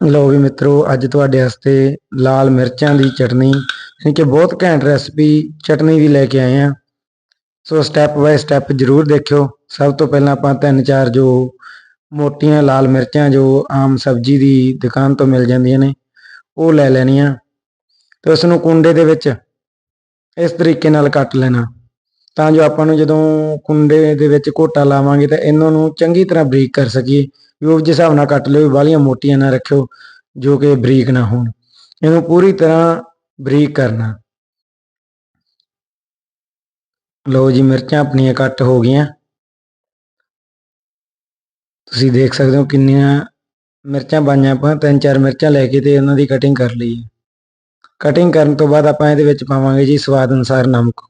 ਲਓ ਵੀ ਮਿੱਤਰੋ, ਅੱਜ ਤੁਹਾਡੇ ਵਾਸਤੇ ਲਾਲ ਮਿਰਚਾਂ ਦੀ ਚਟਨੀ, ਯਾਨੀ ਕਿ ਬਹੁਤ ਘੈਂਟ ਰੈਸਪੀ ਚਟਨੀ ਦੀ ਲੈ ਕੇ ਆਏ ਆ ਸੋ ਸਟੈਪ ਬਾਏ ਸਟੈਪ ਜਰੂਰ ਦੇਖਿਓ। ਸਭ ਤੋਂ ਪਹਿਲਾਂ ਆਪਾਂ ਤਿੰਨ ਚਾਰ ਜੋ ਮੋਟੀਆਂ ਲਾਲ ਮਿਰਚਾਂ, ਜੋ ਆਮ ਸਬਜ਼ੀ ਦੀ ਦੁਕਾਨ ਤੋਂ ਮਿਲ ਜਾਂਦੀਆਂ ਨੇ, ਉਹ ਲੈ ਲੈਣੀਆਂ ਤੇ ਉਸ ਨੂੰ ਕੁੰਡੇ ਦੇ ਵਿੱਚ ਇਸ ਤਰੀਕੇ ਨਾਲ ਕੱਟ ਲੈਣਾ। ਤਾਂ ਜੋ ਆਪਾਂ ਨੂੰ ਜਦੋਂ ਕੁੰਡੇ ਦੇ ਵਿੱਚ ਘੋਟਾ ਲਾਵਾਂਗੇ ਤਾਂ ਇਹਨਾਂ ਨੂੰ ਚੰਗੀ ਤਰ੍ਹਾਂ ਬਰੀਕ ਕਰ ਸਕੀਏ। ਵੀ ਉਹ ਜਿਸ ਹਿਸਾਬ ਨਾਲ ਕੱਟ ਲਿਓ ਬਾਲੀਆਂ ਮੋਟੀਆਂ ਨਾ ਰੱਖਿਓ, ਜੋ ਕਿ ਬਰੀਕ ਨਾ ਹੋਣ। ਇਹਨੂੰ ਪੂਰੀ ਤਰ੍ਹਾਂ ਬਰੀਕ ਕਰਨਾ। ਲਓ ਜੀ, ਮਿਰਚਾਂ ਆਪਣੀਆਂ ਕੱਟ ਹੋ ਗਈਆਂ। ਤੁਸੀਂ ਦੇਖ ਸਕਦੇ ਹੋ ਕਿੰਨੀਆਂ ਮਿਰਚਾਂ ਪਾਈਆਂ ਆਪਾਂ ਤਿੰਨ ਚਾਰ ਮਿਰਚਾਂ ਲੈ ਕੇ ਤੇ ਉਹਨਾਂ ਦੀ ਕਟਿੰਗ ਕਰ ਲਈ ਕਟਿੰਗ ਕਰਨ ਤੋਂ ਬਾਅਦ ਆਪਾਂ ਇਹਦੇ ਵਿੱਚ ਪਾਵਾਂਗੇ ਜੀ ਸਵਾਦ ਅਨੁਸਾਰ ਨਮਕ।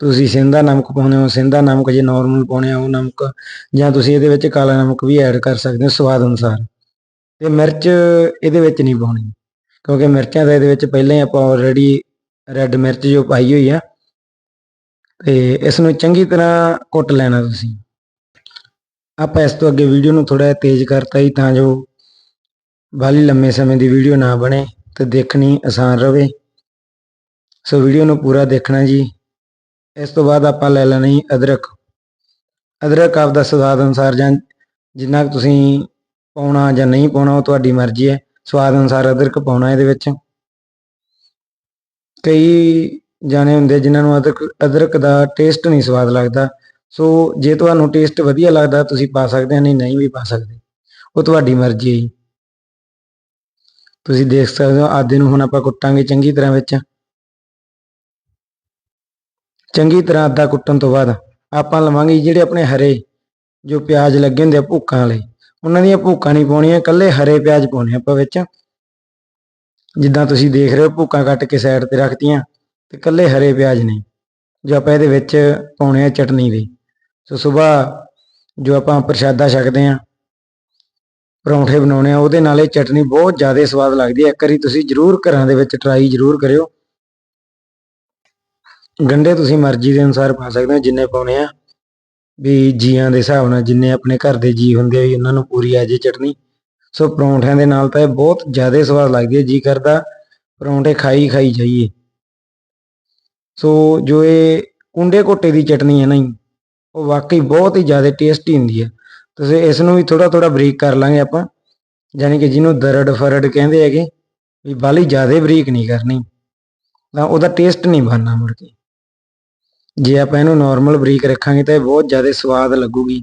ਤੁਸੀਂ ਸਿੰਧਾ ਨਮਕ ਪਾਉਣੇ ਹੋ, ਸਿੰਧਾ ਨਮਕ ਜੇ ਨਾਰਮਲ ਪਾਉਣੇ ਆ ਉਹ ਨਮਕ ਜਾਂ ਤੁਸੀਂ ਇਹਦੇ ਵਿੱਚ ਕਾਲਾ ਨਮਕ ਵੀ ਐਡ ਕਰ ਸਕਦੇ ਹੋ ਸਵਾਦ ਅਨੁਸਾਰ। ਤੇ ਮਿਰਚ ਇਹਦੇ ਵਿੱਚ ਨਹੀਂ ਪਾਉਣੀ, ਕਿਉਂਕਿ ਮਿਰਚਾਂ ਦਾ ਇਹਦੇ ਵਿੱਚ ਪਹਿਲਾਂ ਹੀ ਆਪਾਂ ਆਲਰੇਡੀ ਰੈੱਡ ਮਿਰਚ ਜੋ ਪਾਈ ਹੋਈ ਆ, ਤੇ ਇਸ ਨੂੰ ਚੰਗੀ ਤਰ੍ਹਾਂ ਕੁੱਟ ਲੈਣਾ ਤੁਸੀਂ। ਆਪਾਂ ਇਸ ਤੋਂ ਅੱਗੇ ਵੀਡੀਓ ਨੂੰ ਥੋੜਾ ਤੇਜ਼ ਕਰਤਾ ਹੀ ਤਾਂ ਜੋ ਬਾਲੀ ਲੰਮੇ ਸਮੇਂ ਦੀ ਵੀਡੀਓ ਨਾ ਬਣੇ ਤੇ ਦੇਖਣੀ ਆਸਾਨ ਰਹੇ। ਸੋ ਵੀਡੀਓ ਨੂੰ ਪੂਰਾ ਦੇਖਣਾ ਜੀ। ਇਸ ਤੋਂ ਬਾਅਦ ਆਪਾਂ ਲੈ ਲੈਣੀ ਅਦਰਕ। ਅਦਰਕ ਆਪ ਦਾ ਸਵਾਦ ਅਨੁਸਾਰ ਜਾਂ ਜਿੰਨਾ ਕੁ ਤੁਸੀਂ ਪਾਉਣਾ ਜਾਂ ਨਹੀਂ ਪਾਉਣਾ ਉਹ ਤੁਹਾਡੀ ਮਰਜ਼ੀ ਹੈ। ਸਵਾਦ ਅਨੁਸਾਰ ਅਦਰਕ ਪਾਉਣਾ ਇਹਦੇ ਵਿੱਚ। ਕਈ ਜਾਣੇ ਹੁੰਦੇ ਜਿਨ੍ਹਾਂ ਨੂੰ ਅਦਰਕ ਅਦਰਕ ਦਾ ਟੇਸਟ ਨਹੀਂ ਸਵਾਦ ਲੱਗਦਾ। ਸੋ ਜੇ ਤੁਹਾਨੂੰ ਟੇਸਟ ਵਧੀਆ ਲੱਗਦਾ, ਤੁਸੀਂ ਪਾ ਸਕਦੇ ਹੋ, ਨਹੀਂ ਨਹੀਂ ਵੀ ਪਾ ਸਕਦੇ। ਉਹ ਤੁਹਾਡੀ ਮਰਜ਼ੀ ਹੈ ਜੀ। ਤੁਸੀਂ ਦੇਖ ਸਕਦੇ ਹੋ ਆਦੇ ਨੂੰ ਹੁਣ ਆਪਾਂ ਕੁੱਟਾਂਗੇ ਚੰਗੀ ਤਰ੍ਹਾਂ ਵਿੱਚ। ਚੰਗੀ ਤਰ੍ਹਾਂ ਆਦਾ ਕੁੱਟਣ ਤੋਂ ਬਾਅਦ ਆਪਾਂ ਲਵਾਂਗੇ ਜਿਹੜੇ ਆਪਣੇ ਹਰੇ ਜੋ ਪਿਆਜ਼ ਲੱਗੇ ਹੁੰਦੇ ਆ ਭੁੱਕਾਂ ਵਾਲੇ, ਉਹਨਾਂ ਦੀਆਂ ਭੁੱਕਾਂ ਨਹੀਂ ਪਾਉਣੀਆਂ, ਇਕੱਲੇ ਹਰੇ ਪਿਆਜ਼ ਪਾਉਣੇ ਆਪਾਂ ਵਿੱਚ। ਜਿੱਦਾਂ ਤੁਸੀਂ ਦੇਖ ਰਹੇ ਹੋ ਭੁੱਕਾਂ ਕੱਟ ਕੇ ਸਾਈਡ ਤੇ ਰੱਖਤੀਆਂ ਤੇ ਇਕੱਲੇ ਹਰੇ ਪਿਆਜ਼ ਨੇ, ਜੋ ਆਪਾਂ ਇਹਦੇ ਵਿੱਚ ਪਾਉਣੇ ਆ ਚਟਨੀ ਦੇ। ਸੋ ਸਵੇਰ ਜੋ ਆਪਾਂ ਪ੍ਰਸ਼ਾਦਾ ਛਕਦੇ ਆ ਪਰੌਂਠੇ ਬਣਾਉਣੇ ਆ ਉਹਦੇ ਨਾਲ ਇਹ ਚਟਨੀ ਬਹੁਤ ਜ਼ਿਆਦਾ ਸਵਾਦ ਲੱਗਦੀ ਹੈ। ਇੱਕ ਵਾਰੀ ਤੁਸੀਂ ਜਰੂਰ ਘਰਾਂ ਦੇ ਵਿੱਚ ਟਰਾਈ ਜਰੂਰ ਕਰਿਓ। ਗੰਡੇ ਤੁਸੀਂ ਮਰਜ਼ੀ ਦੇ ਅਨੁਸਾਰ ਪਾ ਸਕਦੇ ਹੋ, ਜਿੰਨੇ ਪਾਉਣੇ ਆ। ਵੀ ਜੀਆਂ ਦੇ ਹਿਸਾਬ ਨਾਲ ਜਿੰਨੇ ਆਪਣੇ ਘਰ ਦੇ ਜੀ ਹੁੰਦੇ ਆ ਉਹਨਾਂ ਨੂੰ ਪੂਰੀ ਆ ਜੇ ਚਟਨੀ ਸੋ ਪਰੌਂਠਿਆਂ ਦੇ ਨਾਲ ਤਾਂ ਇਹ ਬਹੁਤ ਜ਼ਿਆਦਾ ਸਵਾਦ ਲੱਗਦੀ ਹੈ। ਜੀ ਕਰਦਾ, ਪਰੌਂਠੇ ਖਾਈ ਖਾਈ ਜਾਈਏ। ਸੋ ਜੋ ਇਹ ਕੁੰਡੇ ਕੋਟੇ ਦੀ ਚਟਨੀ ਹੈ ਨਾ ਉਹ ਵਾਕਈ ਬਹੁਤ ਹੀ ਜ਼ਿਆਦਾ ਟੇਸਟੀ ਹੁੰਦੀ ਹੈ। ਤੁਸੀਂ ਇਸ ਨੂੰ ਵੀ ਥੋੜਾ ਥੋੜਾ ਬਰੀਕ ਕਰ ਲਾਂਗੇ ਆਪਾਂ। ਯਾਨੀ ਕਿ ਜਿਹਨੂੰ ਦਰੜ ਫਰੜ ਕਹਿੰਦੇ ਹੈਗੇ, ਵੀ ਬਾਲੀ ਜ਼ਿਆਦਾ ਬਰੀਕ ਨਹੀਂ ਕਰਨੀ। ਤਾਂ ਉਹਦਾ ਟੇਸਟ ਨਹੀਂ ਬਣਨਾ ਮੁੜ ਕੇ। ਜੇ ਆਪਾਂ ਇਹਨੂੰ ਨਾਰਮਲ ਬਰੀਕ ਰੱਖਾਂਗੇ ਤਾਂ ਇਹ ਬਹੁਤ ਜ਼ਿਆਦਾ ਸਵਾਦ ਲੱਗੂਗੀ।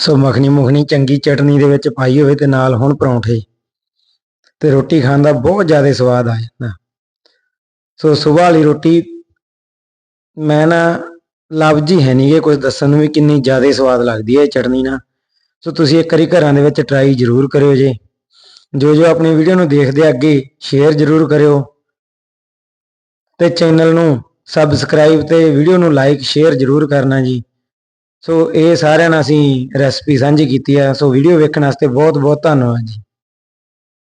ਸੋ ਮੱਖਣੀ ਮੁਖਣੀ ਚੰਗੀ ਚਟਨੀ ਦੇ ਵਿੱਚ ਪਾਈ ਹੋਵੇ ਤੇ ਨਾਲ ਹੁਣ ਪਰੌਂਠੇ। ਤੇ ਰੋਟੀ ਖਾਣ ਦਾ ਬਹੁਤ ਜ਼ਿਆਦਾ ਸਵਾਦ ਆ ਜਾਂਦਾ ਸੋ ਸਵੇਰ ਵਾਲੀ ਰੋਟੀ ਮੈਂ ਨਾ ਲਫ਼ਜ਼ ਹੀ ਹੈ ਨਹੀਂਗੇ ਕੁਝ ਦੱਸਣ ਨੂੰ ਵੀ ਕਿੰਨੀ ਜ਼ਿਆਦਾ ਸਵਾਦ ਲੱਗਦੀ ਹੈ ਚਟਨੀ ਨਾਲ ਸੋ ਤੁਸੀਂ ਇੱਕ ਵਾਰੀ ਘਰਾਂ ਦੇ ਵਿੱਚ ਟਰਾਈ ਜ਼ਰੂਰ ਕਰਿਓ ਜੇ। ਜੋ ਜੋ ਆਪਣੀ ਵੀਡੀਓ ਨੂੰ ਦੇਖਦੇ ਅੱਗੇ ਸ਼ੇਅਰ ਜ਼ਰੂਰ ਕਰਿਓ। ਤੇ ਚੈਨਲ ਨੂੰ ਸਬਸਕ੍ਰਾਈਬ ਤੇ ਵੀਡੀਓ ਨੂੰ ਲਾਈਕ ਸ਼ੇਅਰ ਜ਼ਰੂਰ ਕਰਨਾ ਜੀ। ਸੋ ਇਹ ਸਾਰਿਆਂ ਨਾਲ ਅਸੀਂ ਰੈਸਪੀ ਸਾਂਝੀ ਕੀਤੀ ਆ। ਸੋ ਵੀਡੀਓ ਵੇਖਣ ਵਾਸਤੇ ਬਹੁਤ ਬਹੁਤ ਧੰਨਵਾਦ ਜੀ।